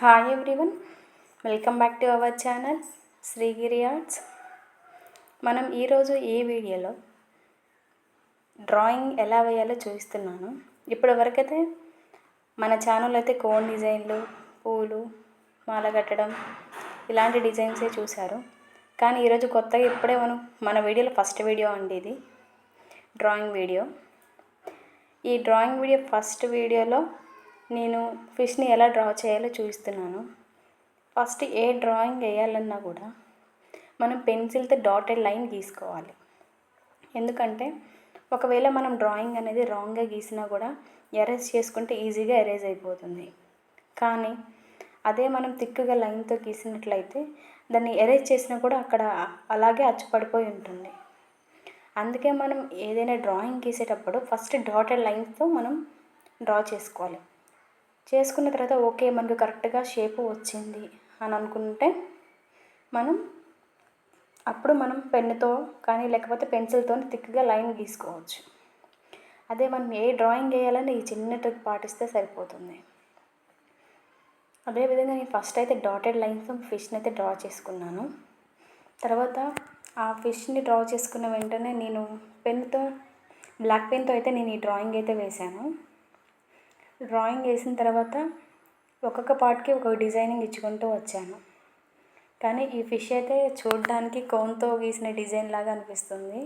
Hi everyone welcome back to our channel Srigiri arts మనం ఈరోజు ఈ వీడియోలో డ్రాయింగ్ ఎలా వేయాలో చూపిస్తున్నాను. ఇప్పటి వరకైతే మన ఛానల్ అయితే కోన్ డిజైన్లు పూలు మాల కట్టడం ఇలాంటి డిజైన్సే చూశారు. కానీ ఈరోజు కొత్తగా ఇప్పుడే మనం మన వీడియోలో ఫస్ట్ వీడియో అండి ఇది డ్రాయింగ్ వీడియో ఈ డ్రాయింగ్ వీడియో ఫస్ట్ వీడియోలో నేను ఫిష్ని ఎలా డ్రా చేయాలో చూపిస్తున్నాను. ఫస్ట్ ఏ డ్రాయింగ్ వేయాలన్నా కూడా మనం పెన్సిల్తో డాటెడ్ లైన్ గీసుకోవాలి. ఎందుకంటే ఒకవేళ మనం డ్రాయింగ్ అనేది రాంగ్గా గీసినా కూడా ఎరేజ్ చేసుకుంటే ఈజీగా ఎరేజ్ అయిపోతుంది. కానీ అదే మనం తిక్కుగా లైన్తో గీసినట్లయితే దాన్ని ఎరేజ్ చేసినా కూడా అక్కడ అలాగే అచ్చుపడిపోయి ఉంటుంది. అందుకే మనం ఏదైనా డ్రాయింగ్ గీసేటప్పుడు ఫస్ట్ డాటెడ్ లైన్స్తో మనం డ్రా చేసుకోవాలి. చేసుకున్న తర్వాత ఓకే మనకు కరెక్ట్గా షేపు వచ్చింది అని అనుకుంటే మనం అప్పుడు మనం పెన్నుతో కానీ లేకపోతే పెన్సిల్తో థిక్గా లైన్ గీసుకోవచ్చు. అదే మనం ఏ డ్రాయింగ్ వేయాలని ఈ చిన్న ట్రిక్ పాటిస్తే సరిపోతుంది. అదేవిధంగా నేను ఫస్ట్ అయితే డాటెడ్ లైన్స్తో ఫిష్ని అయితే డ్రా చేసుకున్నాను. తర్వాత ఆ ఫిష్ని డ్రా చేసుకున్న వెంటనే నేను పెన్తో బ్లాక్ పెన్తో అయితే నేను ఈ డ్రాయింగ్ అయితే వేశాను. డ్రాయింగ్ వేసిన తర్వాత ఒక్కొక్క పార్ట్కి ఒక డిజైనింగ్ ఇచ్చుకుంటూ వచ్చాను. కానీ ఈ ఫిష్ అయితే చూడడానికి కోన్తో గీసిన డిజైన్ లాగా అనిపిస్తుంది.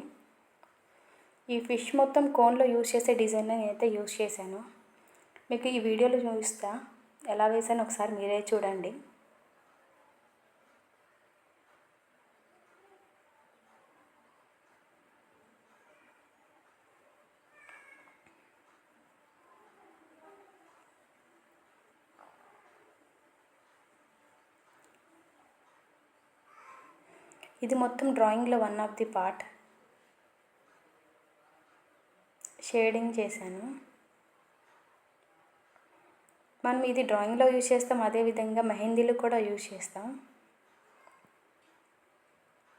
ఈ ఫిష్ మొత్తం కోన్లో యూజ్ చేసే డిజైన్ నేనైతే యూజ్ చేశాను. మీకు ఈ వీడియోలో చూపిస్తా. ఎలా వేసాను ఒకసారి మీరే చూడండి. ఇది మొత్తం డ్రాయింగ్లో one of the part shading చేశాను. మనం ఇది డ్రాయింగ్లో యూజ్ చేస్తాం అదేవిధంగా మెహందీలు కూడా యూజ్ చేస్తాం.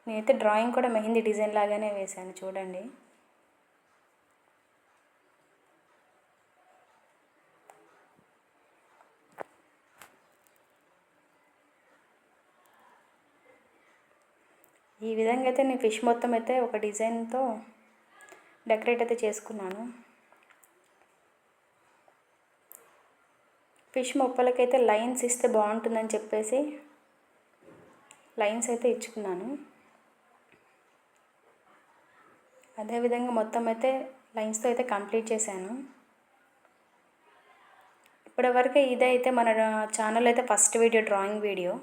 నేనైతే డ్రాయింగ్ కూడా మెహందీ డిజైన్ లాగానే వేశాను చూడండి. ఈ విధంగా అయితే నేను ఫిష్ మొత్తం అయితే ఒక డిజైన్తో డెకరేట్ అయితే చేసుకున్నాను. ఫిష్ మొప్పలకైతే లైన్స్ ఇస్తే బాగుంటుందని చెప్పేసి లైన్స్ అయితే ఇచ్చుకున్నాను. అదేవిధంగా మొత్తం అయితే లైన్స్తో అయితే కంప్లీట్ చేశాను. ఇప్పటివరకు ఇదైతే మన ఛానల్ అయితే ఫస్ట్ వీడియో డ్రాయింగ్ వీడియో.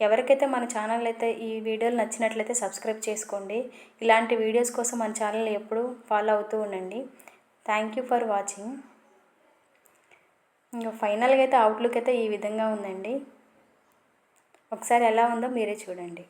ఎవరికైతే మన ఛానల్ అయితే ఈ వీడియోలు నచ్చినట్లయితే సబ్స్క్రైబ్ చేసుకోండి. ఇలాంటి వీడియోస్ కోసం మన ఛానల్ ఎప్పుడు ఫాలో అవుతూ ఉండండి. థ్యాంక్ యూ ఫర్ వాచింగ్ ఇంకా ఫైనల్గా అయితే అవుట్లుక్ అయితే ఈ విధంగా ఉందండి. ఒకసారి ఎలా ఉందో మీరే చూడండి.